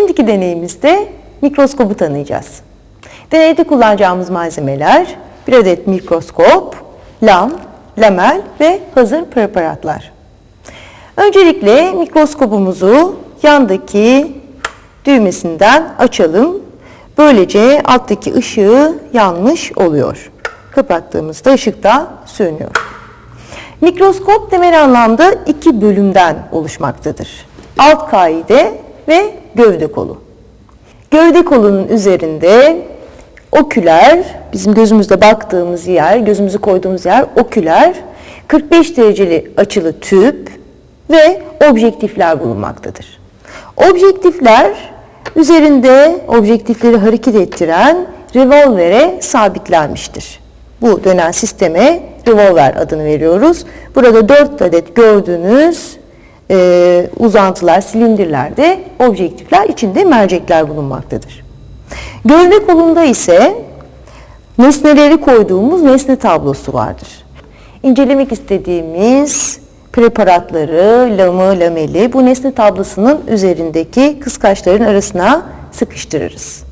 Şimdiki deneyimizde mikroskobu tanıyacağız. Deneyde kullanacağımız malzemeler bir adet mikroskop, lam, lamel ve hazır preparatlar. Öncelikle mikroskopumuzu yandaki düğmesinden açalım. Böylece alttaki ışığı yanmış oluyor. Kapattığımızda ışık da sönüyor. Mikroskop temel anlamda iki bölümden oluşmaktadır. Alt kaide ve gövde kolu. Gövde kolunun üzerinde oküler, bizim gözümüzde baktığımız yer, gözümüzü koyduğumuz yer oküler, 45 dereceli açılı tüp ve objektifler bulunmaktadır. Objektifler üzerinde objektifleri hareket ettiren revolvere sabitlenmiştir. Bu dönen sisteme revolver adını veriyoruz. Burada 4 adet gördüğünüz e, uzantılar, silindirlerde objektifler içinde mercekler bulunmaktadır. Gövde kolunda ise nesneleri koyduğumuz nesne tablosu vardır. İncelemek istediğimiz preparatları, lamı, lameli bu nesne tablosunun üzerindeki kıskaçların arasına sıkıştırırız.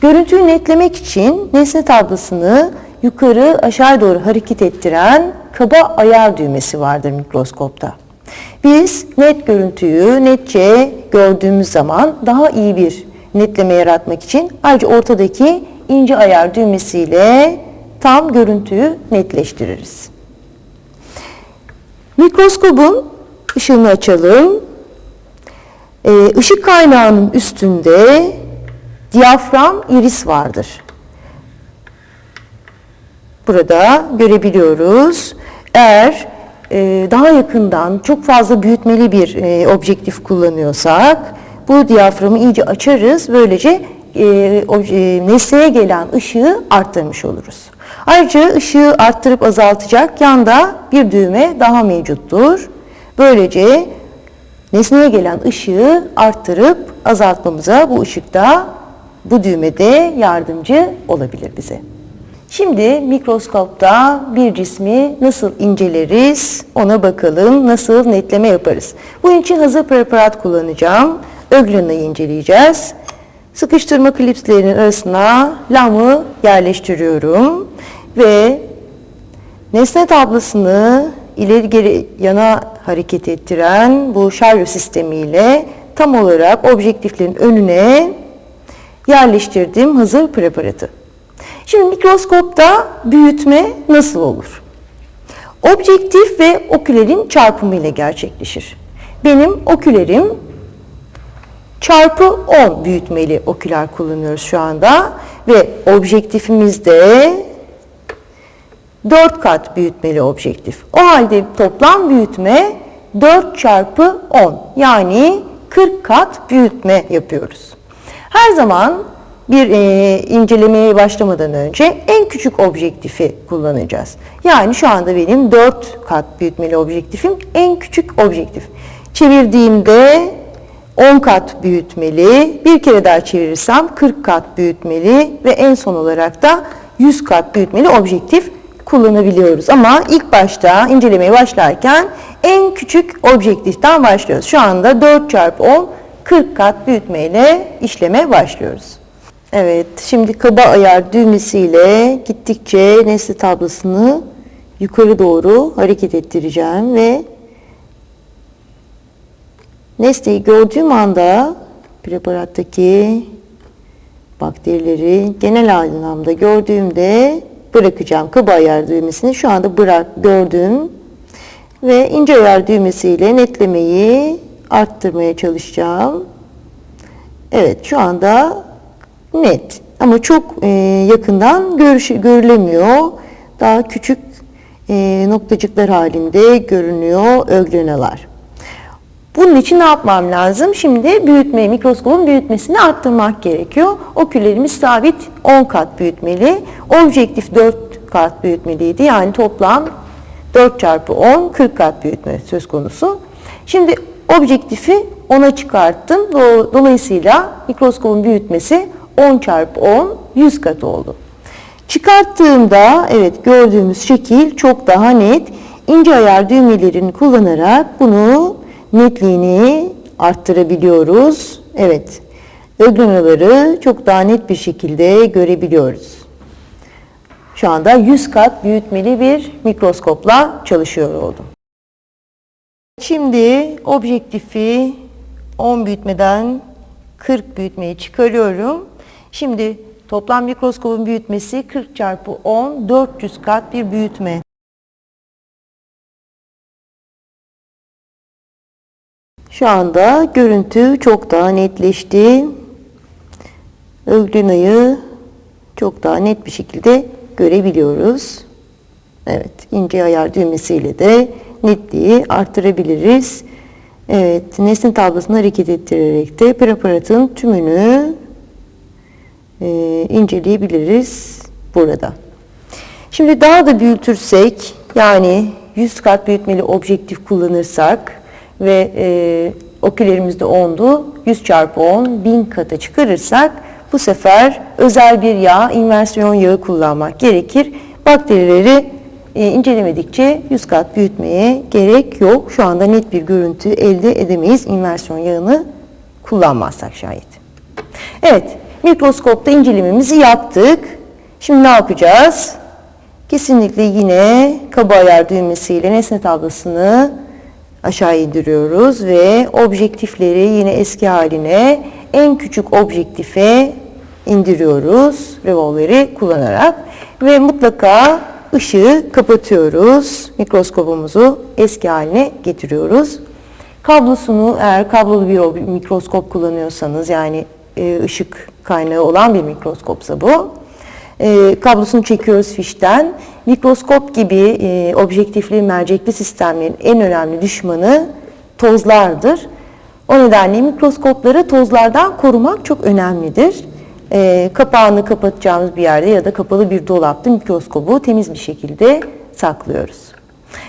Görüntüyü netlemek için nesne tablosunu yukarı aşağı doğru hareket ettiren kaba ayar düğmesi vardır mikroskopta. Biz net görüntüyü netçe gördüğümüz zaman daha iyi bir netleme yaratmak için ayrıca ortadaki ince ayar düğmesiyle tam görüntüyü netleştiririz. Mikroskobun ışığını açalım. Ee, kaynağının üstünde diyafram iris vardır. Burada görebiliyoruz. Eğer daha yakından çok fazla büyütmeli bir e, objektif kullanıyorsak bu diyaframı iyice açarız. Böylece e, nesneye gelen ışığı arttırmış oluruz. Ayrıca ışığı arttırıp azaltacak yanda bir düğme daha mevcuttur. Böylece nesneye gelen ışığı arttırıp azaltmamıza bu ışıkta bu düğmede yardımcı olabilir bize. Şimdi mikroskopta bir cismi nasıl inceleriz ona bakalım, nasıl netleme yaparız. Bunun için hazır preparat kullanacağım. Öglanayı inceleyeceğiz. Sıkıştırma klipslerinin arasına lamı yerleştiriyorum ve nesne tablasını ileri geri yana hareket ettiren bu şaryo sistemiyle tam olarak objektiflerin önüne yerleştirdiğim hazır preparatı. Şimdi mikroskopta büyütme nasıl olur? Objektif ve okülerin çarpımı ile gerçekleşir. Benim okülerim çarpı 10 büyütmeli oküler kullanıyoruz şu anda ve objektifimizde 4 kat büyütmeli objektif. O halde toplam büyütme 4 çarpı 10 yani 40 kat büyütme yapıyoruz. Her zaman bir e, incelemeye başlamadan önce en küçük objektifi kullanacağız. Yani şu anda benim 4 kat büyütmeli objektifim en küçük objektif. Çevirdiğimde 10 kat büyütmeli, bir kere daha çevirirsem 40 kat büyütmeli ve en son olarak da 100 kat büyütmeli objektif kullanabiliyoruz. Ama ilk başta incelemeye başlarken en küçük objektiften başlıyoruz. Şu anda 4 çarpı 10 40 kat büyütmeyle işleme başlıyoruz. Evet, şimdi kaba ayar düğmesiyle gittikçe nesne tablosunu yukarı doğru hareket ettireceğim ve nesneyi gördüğüm anda preparattaki bakterileri genel anlamda gördüğümde bırakacağım kaba ayar düğmesini. Şu anda bırak gördüm ve ince ayar düğmesiyle netlemeyi arttırmaya çalışacağım. Evet şu anda net ama çok e, yakından görüş, görülemiyor. Daha küçük e, noktacıklar halinde görünüyor öglenalar. Bunun için ne yapmam lazım? Şimdi büyütmeyi, mikroskopun büyütmesini arttırmak gerekiyor. Oküllerimiz sabit 10 kat büyütmeli. Objektif 4 kat büyütmeliydi. Yani toplam 4 çarpı 10, 40 kat büyütme söz konusu. Şimdi objektifi 10'a çıkarttım. Dolayısıyla mikroskopun büyütmesi 10 çarpı 10 100 kat oldu. Çıkarttığımda evet gördüğümüz şekil çok daha net. İnce ayar düğmelerini kullanarak bunu netliğini arttırabiliyoruz. Evet öglenoları çok daha net bir şekilde görebiliyoruz. Şu anda 100 kat büyütmeli bir mikroskopla çalışıyor oldum. Şimdi objektifi 10 büyütmeden 40 büyütmeye çıkarıyorum. Şimdi toplam mikroskopun büyütmesi 40 çarpı 10 400 kat bir büyütme. Şu anda görüntü çok daha netleşti. Öglenayı çok daha net bir şekilde görebiliyoruz. Evet, ince ayar düğmesiyle de netliği arttırabiliriz. Evet, nesne tablosunu hareket ettirerek de preparatın tümünü e, inceleyebiliriz burada. Şimdi daha da büyütürsek, yani 100 kat büyütmeli objektif kullanırsak ve e, okülerimizde 10'du, 100 çarpı 10, 1000 kata çıkarırsak bu sefer özel bir yağ, inversiyon yağı kullanmak gerekir. Bakterileri e, incelemedikçe 100 kat büyütmeye gerek yok. Şu anda net bir görüntü elde edemeyiz inversiyon yağını kullanmazsak şayet. Evet, mikroskopta incelememizi yaptık. Şimdi ne yapacağız? Kesinlikle yine kaba ayar düğmesiyle nesne tablasını aşağı indiriyoruz ve objektifleri yine eski haline en küçük objektife indiriyoruz revolveri kullanarak ve mutlaka ışığı kapatıyoruz. Mikroskopumuzu eski haline getiriyoruz. Kablosunu eğer kablolu bir mikroskop kullanıyorsanız yani e, ışık kaynağı olan bir mikroskopsa bu. E, kablosunu çekiyoruz fişten. Mikroskop gibi e, objektifli mercekli sistemlerin en önemli düşmanı tozlardır. O nedenle mikroskopları tozlardan korumak çok önemlidir. E, kapağını kapatacağımız bir yerde ya da kapalı bir dolapta mikroskobu temiz bir şekilde saklıyoruz.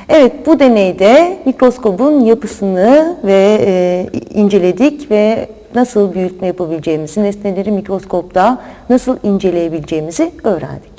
Evet bu deneyde mikroskobun yapısını ve e, inceledik ve nasıl büyütme yapabileceğimizi, nesneleri mikroskopta nasıl inceleyebileceğimizi öğrendik.